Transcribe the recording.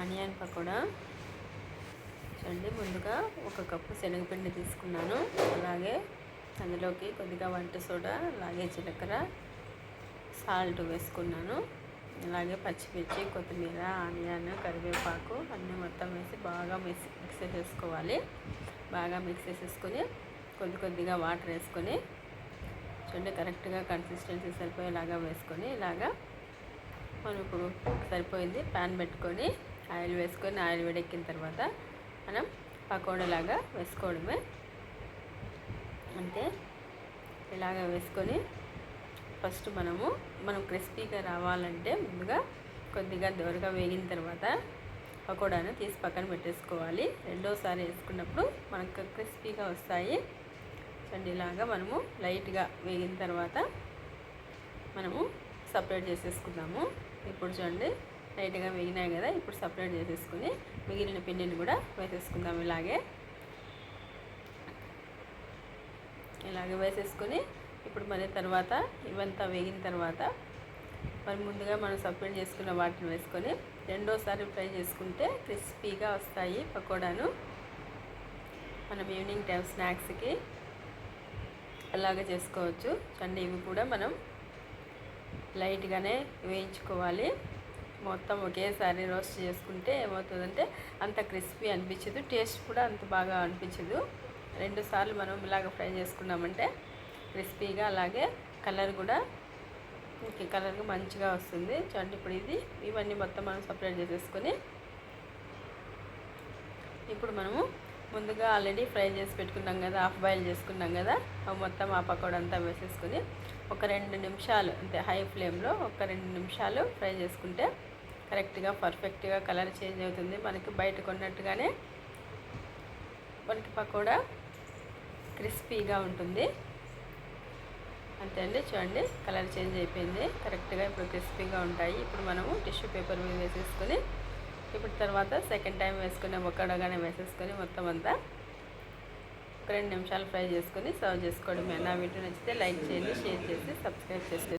Onion pakoda. చూడండి ముందుగా ఒక కప్పు శనగపిండి తీసుకున్నాను. అలాగే అందులోకి కొద్దిగా వంట సోడా అలాగే జీలకర్ర సాల్ట్ వేసుకున్నాను. అలాగే పచ్చిమిర్చి కొత్తిమీర ఆనియన్ కరివేపాకు అన్నీ మొత్తం వేసి బాగా మిక్స్ మిక్స్ చేసేసుకోవాలి. బాగా మిక్స్ చేసేసుకొని కొద్ది కొద్దిగా వాటర్ వేసుకొని చూడండి కరెక్ట్గా కన్సిస్టెన్సీ సరిపోయేలాగా వేసుకొని ఇలాగా మనం ఇప్పుడు సరిపోయింది. ప్యాన్ పెట్టుకొని ఆయిల్ వేసుకొని ఆయిల్ వేడెక్కిన తర్వాత మనం పకోడలాగా వేసుకోవడమే. అంతే. ఇలాగ వేసుకొని ఫస్ట్ మనము మనం క్రిస్పీగా రావాలంటే ముందుగా కొద్దిగా దోరగా వేగిన తర్వాత పకోడాను తీసి పక్కన పెట్టేసుకోవాలి. రెండోసారి వేసుకున్నప్పుడు మనకు క్రిస్పీగా వస్తాయి. చూడండి ఇలాగా మనము లైట్గా వేగిన తర్వాత మనము సపరేట్ చేసేసుకుందాము. ఇప్పుడు చూడండి. లైట్గా వేగినాయి కదా ఇప్పుడు సపరేట్ చేసేసుకుని మిగిలిన పిండిని కూడా వేసేసుకుందాం ఇలాగే. ఇలాగే వేసేసుకొని ఇప్పుడు మరి తర్వాత ఇవంతా వేగిన తర్వాత మరి ముందుగా మనం సపరేట్ చేసుకున్న వాటిని వేసుకొని రెండోసారి ఫ్రై చేసుకుంటే క్రిస్పీగా వస్తాయి పకోడాను. మనం ఈవినింగ్ టైం స్నాక్స్కి అలాగే చేసుకోవచ్చు. చండి ఇవి కూడా మనం లైట్గానే వేయించుకోవాలి. మొత్తం ఒకేసారి రోస్ట్ చేసుకుంటే ఏమవుతుందంటే అంత క్రిస్పీ అనిపించదు టేస్ట్ కూడా అంత బాగా అనిపించదు. రెండు సార్లు మనం ఇలాగ ఫ్రై చేసుకున్నామంటే క్రిస్పీగా అలాగే కలర్ కూడా కలర్ మంచిగా వస్తుంది. చూడండి ఇప్పుడు ఇది ఇవన్నీ మొత్తం మనం సపరేట్ చేసేసుకొని ఇప్పుడు మనము ముందుగా ఆల్రెడీ ఫ్రై చేసి పెట్టుకున్నాం కదా హాఫ్ బాయిల్ చేసుకున్నాం కదా అవి మొత్తం ఆ పకోడా అంతా వేసేసుకొని ఒక రెండు నిమిషాలు అంటే హై ఫ్లేమ్లో ఒక రెండు నిమిషాలు ఫ్రై చేసుకుంటే కరెక్ట్గా పర్ఫెక్ట్గా కలర్ చేంజ్ అవుతుంది. మనకి బయట కొన్నట్టుగానే మనకి పకోడా క్రిస్పీగా ఉంటుంది. అంతే అండి. చూడండి కలర్ చేంజ్ అయిపోయింది. కరెక్ట్గా ఇప్పుడు క్రిస్పీగా ఉంటాయి. ఇప్పుడు మనము టిష్యూ పేపర్ మీద వేసేసుకొని ఇప్పుడు తర్వాత సెకండ్ టైం వేసుకునే ఒక్కడగానే వేసేసుకొని మొత్తం అంతా ఒక రెండు నిమిషాలు ఫ్రై చేసుకొని సర్వ్ చేసుకోవడమే. నా వీడియో నచ్చితే లైక్ చేయండి షేర్ చేసి సబ్స్క్రైబ్ చేసుకోండి.